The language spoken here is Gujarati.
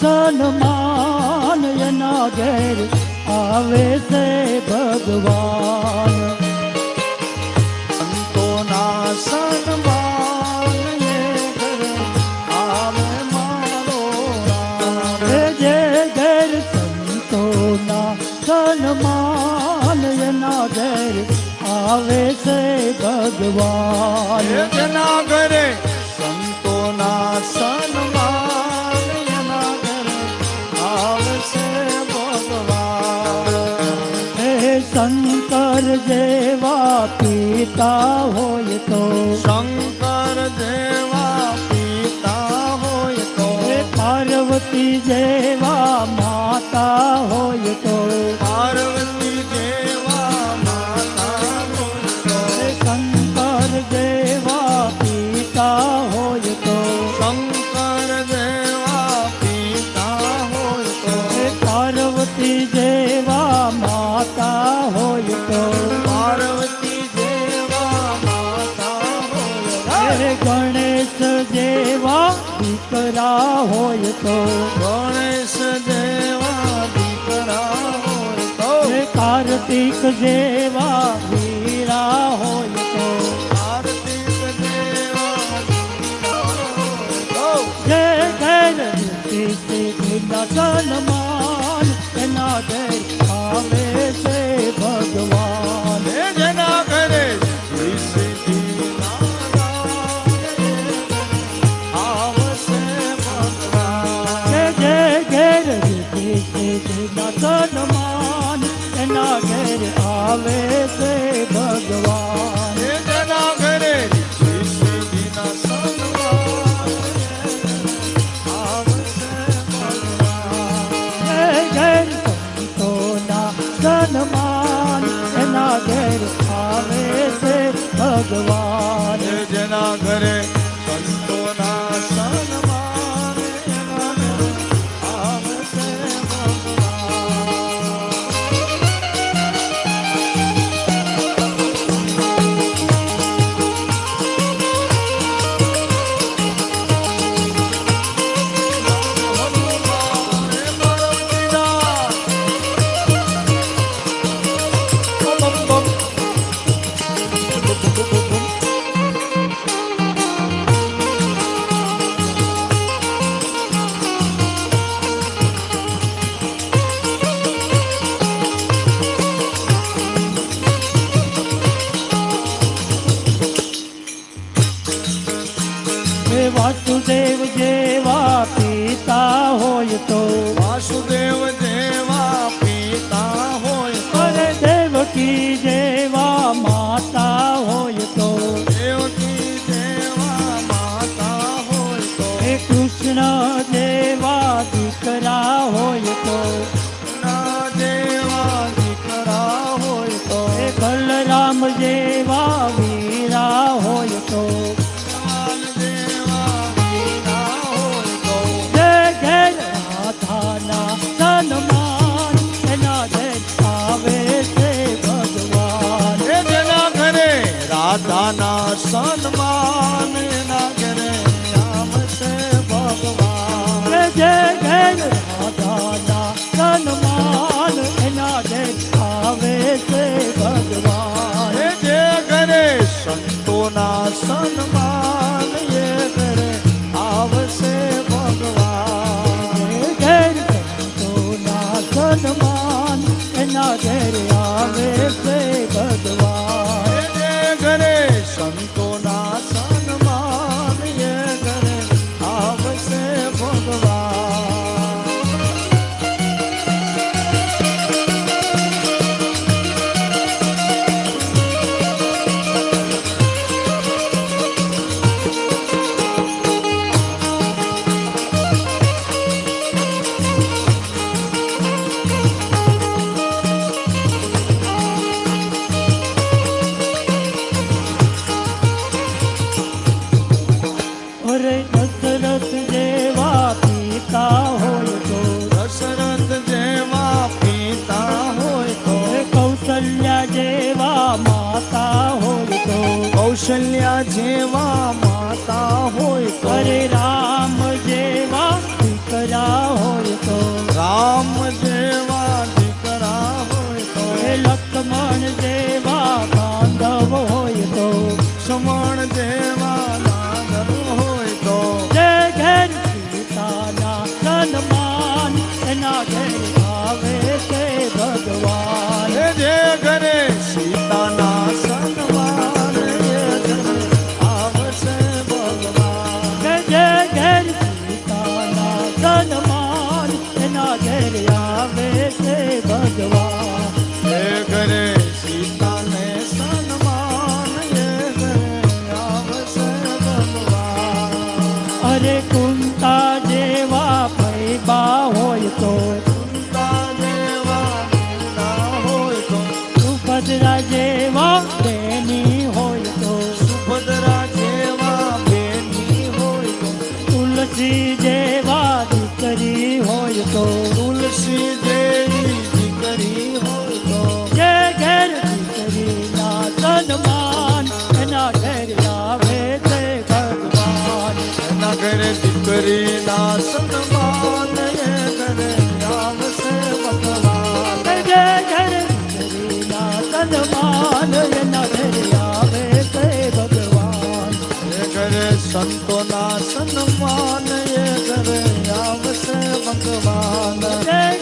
સન્માન એના ઘેર આવે છે ભગવાન આવે છે ભગવાન. એ જેના ઘરે સંતોના સન્માન એના ઘરે આવશે ભગવાન. હે શંકર જેવા પિતા હોય તો. શંકર જેવા પિતા હોય તો. પાર્વતી જેવા માતા હોય તો. માતા હોય તો. પાર્વતી દેવા માતા હોય ગણેશ દેવા દીકરા હોય તો. ગણેશ દેવા દીકરા હોય તો. કાર્તિક દેવા વીરા હોય તો. કાર્તિક દેવા જય ઘેર સન્માન. એના ઘેર ભગવાન. એના ઘેર આવે છે ભગવાન. ભગવાન. જેના ઘરે સંતોના હે વાસુદેવ જેવા પિતા હોય તો વાસુદેવ જેવા પિતા હોય તો અરે દેવકી જેવા માતા હોય તો દેવકી જેવા માતા હોય તો હે કૃષ્ણ જેવા દીકરા હોય તો ના જેવા દીકરા હોય તો હે બલરામ જેવા જેવા માતા હોય તો કૌશલ્યા જેવા માતા હોય તો અરે રામ જેવા દીકરા હોય તો રામ જેવા દીકરા હોય તો હે લક્ષ્મણ જેવા બાંધવ હોય તો સમણ જેવા લાગર હોય તો જય ઘેર સીતાના સન્માન એના ઘેર આવે છે ભગવાન. ઘેર આવે છે ભગવાન એ ઘરે સીતાને સન્માન એ ઘરે આવશે ભગવાન અરે કુંતા જેવા પૈબા હોય તો સંતોના સન્માન એ કરે આવશે ભગવાન.